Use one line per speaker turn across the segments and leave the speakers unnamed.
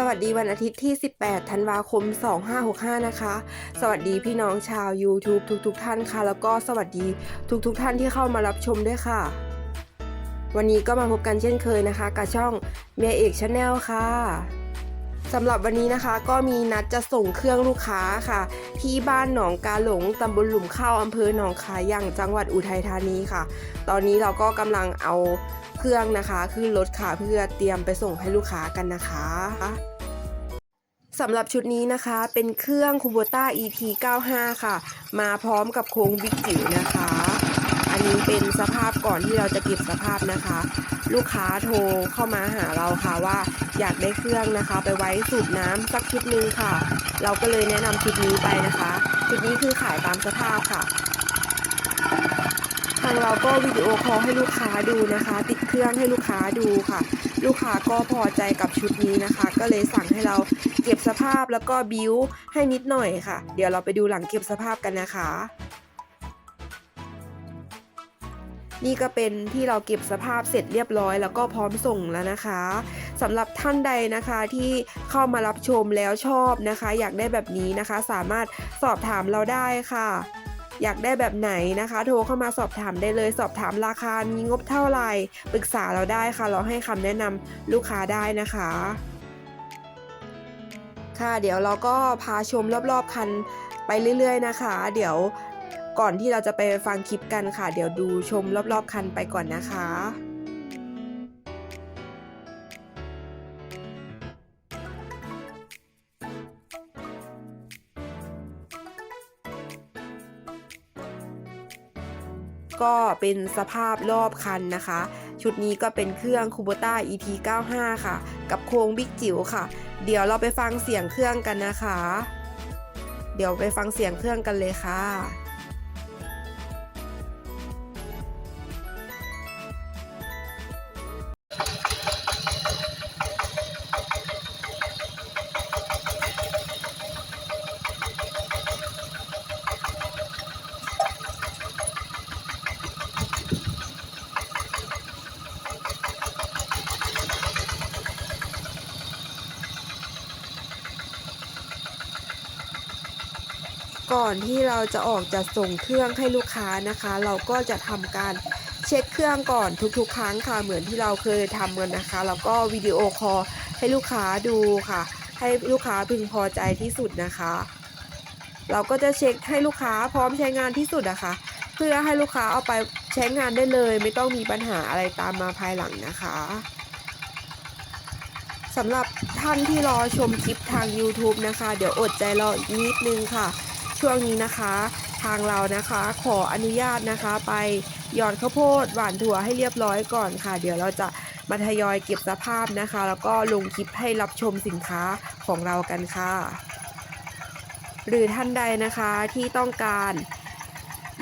สวัสดีวันอาทิตย์ที่ 18 ธันวาคม 2565 นะคะ สวัสดีพี่น้องชาว YouTube ทุกๆทท่านค่ะ แล้วก็สวัสดีทุกๆทท่านที่เข้ามารับชมด้วยค่ะ วันนี้ก็มาพบกันเช่นเคยนะคะ กับช่องเมียเอกชาแนลค่ะ สำหรับวันนี้นะคะก็มีนัดจะส่งเครื่องลูกค้าค่ะ ที่บ้านหนองกาหลงตำบลหลุมข้าวอำเภอหนองคายอย่างจังหวัดอุทัยธานีค่ะ ตอนนี้เราก็กำลังเอาเครื่องนะคะขึ้นรถค่ะเพื่อเตรียมไปส่งให้ลูกค้ากันนะคะสำหรับชุดนี้นะคะเป็นเครื่อง Kubota ET 95 ค่ะ มาพร้อมกับโครงบิ๊กจิ๋วนะคะ อันนี้เป็นสภาพก่อนที่เราจะเก็บสภาพนะคะ ลูกค้าโทรเข้ามาหาเราค่ะว่าอยากได้เครื่องนะคะ ไปไว้สูบน้ำสักชุดนึงค่ะ เราก็เลยแนะนำชุดนี้ไปนะคะชุดนี้คือขายตามสภาพค่ะ ทางเราก็วิดีโอคอลให้ลูกค้าดูนะคะ ติดเครื่องให้ลูกค้าดูค่ะ ลูกค้าก็พอใจกับชุดนี้นะคะ ก็เลยสั่งให้เราเก็บสภาพแล้วก็บิ้วให้นิดหน่อยค่ะ เดี๋ยวเราไปดูหลังเก็บสภาพกันนะคะ นี่ก็เป็นที่เราเก็บสภาพเสร็จเรียบร้อย แล้วก็พร้อมส่งแล้วนะคะสำหรับท่านใดนะคะที่เข้ามารับชมแล้วชอบนะคะ อยากได้แบบนี้นะคะ สามารถสอบถามเราได้ค่ะอยากได้แบบไหนนะคะ โทรเข้ามาสอบถามได้เลย สอบถามราคา มีงบเท่าไหร่ปรึกษาเราได้ค่ะ เราให้คำแนะนำลูกค้าได้นะคะ ค่ะเดี๋ยวเราก็พาชมรอบๆคันไปเรื่อย ๆ นะคะ เดี๋ยว ก่อนที่เราจะไปฟังคลิปกันค่ะ เดี๋ยวดูชมรอบๆคันไปก่อนนะคะก็เป็นสภาพรอบคันนะคะ ชุดนี้ก็เป็นเครื่อง Kubota ET 95ค่ะ กับโครงบิ๊กจิ๋วค่ะ เดี๋ยวเราไปฟังเสียงเครื่องกันนะคะ เดี๋ยวไปฟังเสียงเครื่องกันเลยค่ะ ก่อนที่เราจะออกจะส่งเครื่องให้ลูกค้านะคะ เราก็จะทำการเช็คเครื่องก่อนทุกๆ ครั้งค่ะเหมือนที่เราเคยทำกันนะคะ แล้วก็วิดีโอคอลให้ลูกค้าดูค่ะ ให้ลูกค้าพึงพอใจที่สุดนะคะ เราก็จะเช็คให้ลูกค้าพร้อมใช้งานที่สุดนะคะ เพื่อให้ลูกค้าเอาไปใช้งานได้เลย ไม่ต้องมีปัญหาอะไรตามมาภายหลังนะคะสำหรับท่านที่รอชมคลิปทาง YouTube นะคะ เดี๋ยวอดใจรออีกนิดนึงค่ะ ช่วงนี้นะคะ ทางเรานะคะขออนุญาตนะคะไปหยอดข้าวโพดหวานถั่วให้เรียบร้อยก่อนค่ะ เดี๋ยวเราจะมาทยอยเก็บสภาพนะคะ แล้วก็ลงคลิปให้รับชมสินค้าของเรากันค่ะ หรือท่านใดนะคะที่ต้องการ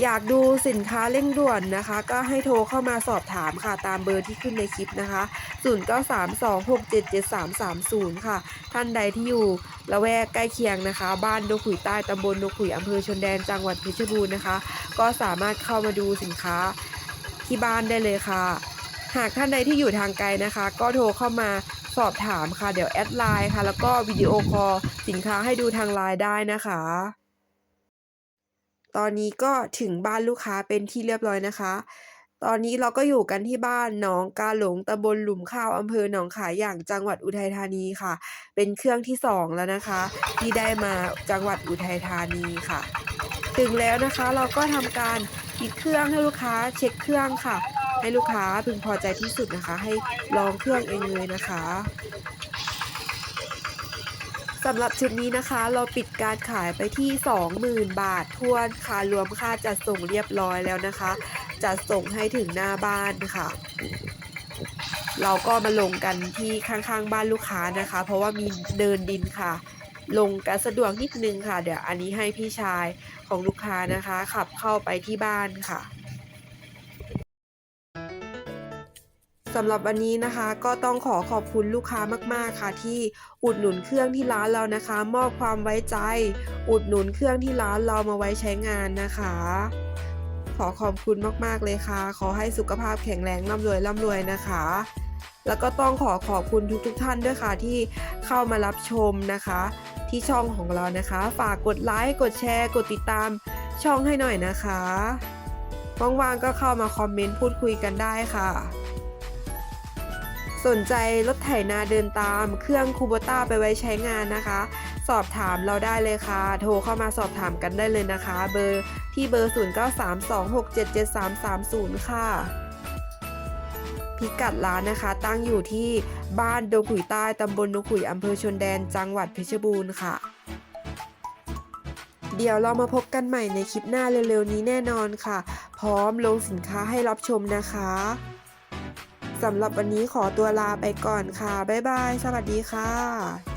อยากดูสินค้าเร่งด่วนนะคะ ก็ให้โทรเข้ามาสอบถามค่ะตามเบอร์ที่ขึ้นในคลิปนะคะ 0932677330 ค่ะ ท่านใดที่อยู่ละแวกใกล้เคียงนะคะ บ้านนกขุยใต้ตำบลนกขุยอำเภอชนแดนจังหวัดเพชรบูรณ์นะคะ ก็สามารถเข้ามาดูสินค้าที่บ้านได้เลยค่ะ หากท่านใดที่อยู่ทางไกลนะคะ ก็โทรเข้ามาสอบถามค่ะ เดี๋ยวแอดไลน์ค่ะ แล้วก็วิดีโอคอลสินค้าให้ดูทางไลน์ได้นะคะ ตอนนี้ก็ถึงบ้านลูกค้าเป็นที่เรียบร้อยนะคะ ตอนนี้เราก็อยู่กันที่บ้านหนองกาหลงตำบลหลุมข้าวอำเภอหนองขายอย่างจังหวัดอุทัยธานีค่ะ เป็นเครื่องที่สองแล้วนะคะ ที่ได้มาจังหวัดอุทัยธานีค่ะ ถึงแล้วนะคะเราก็ทำการปิดเครื่องให้ลูกค้าเช็คเครื่องค่ะ ให้ลูกค้าพึงพอใจที่สุดนะคะ ให้ลองเครื่องเองเลยนะคะ สำหรับชุดนี้นะคะ เราปิดการขายไปที่ 20,000 บาททวนค่ะรวมค่าจัดส่งเรียบร้อยแล้วนะคะ จัดส่งให้ถึงหน้าบ้านค่ะ เราก็มาลงกันที่ข้างๆบ้านลูกค้านะคะ เพราะว่ามีเดินดินค่ะ ลงกันสะดวกนิดนึงค่ะ เดี๋ยวอันนี้ให้พี่ชายของลูกค้านะคะ ขับเข้าไปที่บ้านค่ะ สำหรับวันนี้นะคะก็ต้องขอขอบคุณลูกค้ามากๆค่ะ ที่อุดหนุนเครื่องที่ร้านเรานะคะ มอบความไว้ใจ อุดหนุนเครื่องที่ร้านเรามาไว้ใช้งานนะคะ ขอขอบคุณมากๆเลยค่ะ ขอให้สุขภาพแข็งแรงร่ำรวยร่ำรวยนะคะ แล้วก็ต้องขอขอบคุณทุกๆทท่านด้วยค่ะที่เข้ามารับชมนะคะ ที่ช่องของเรานะคะ ฝากกดไลค์กดแชร์กดติดตามช่องให้หน่อยนะคะว่างๆก็เข้ามาคอมเมนต์พูดคุยกันได้ค่ะ สนใจรถไถนาเดินตามเครื่องคูโบต้าไปไว้ใช้งานนะคะ สอบถามเราได้เลยค่ะ โทรเข้ามาสอบถามกันได้เลยนะคะ เบอร์ที่เบอร์ 0932677330 ค่ะ พิกัดร้านนะคะ ตั้งอยู่ที่บ้านดงขุยใต้ตำบลดงขุยอำเภอชนแดนจังหวัดเพชรบูรณ์ค่ะเดี๋ยวเรามาพบกันใหม่ในคลิปหน้าเร็วๆนี้แน่นอนค่ะ พร้อมลงสินค้าให้รับชมนะคะ สำหรับวันนี้ขอตัวลาไปก่อนค่ะ บ๊ายบาย สวัสดีค่ะ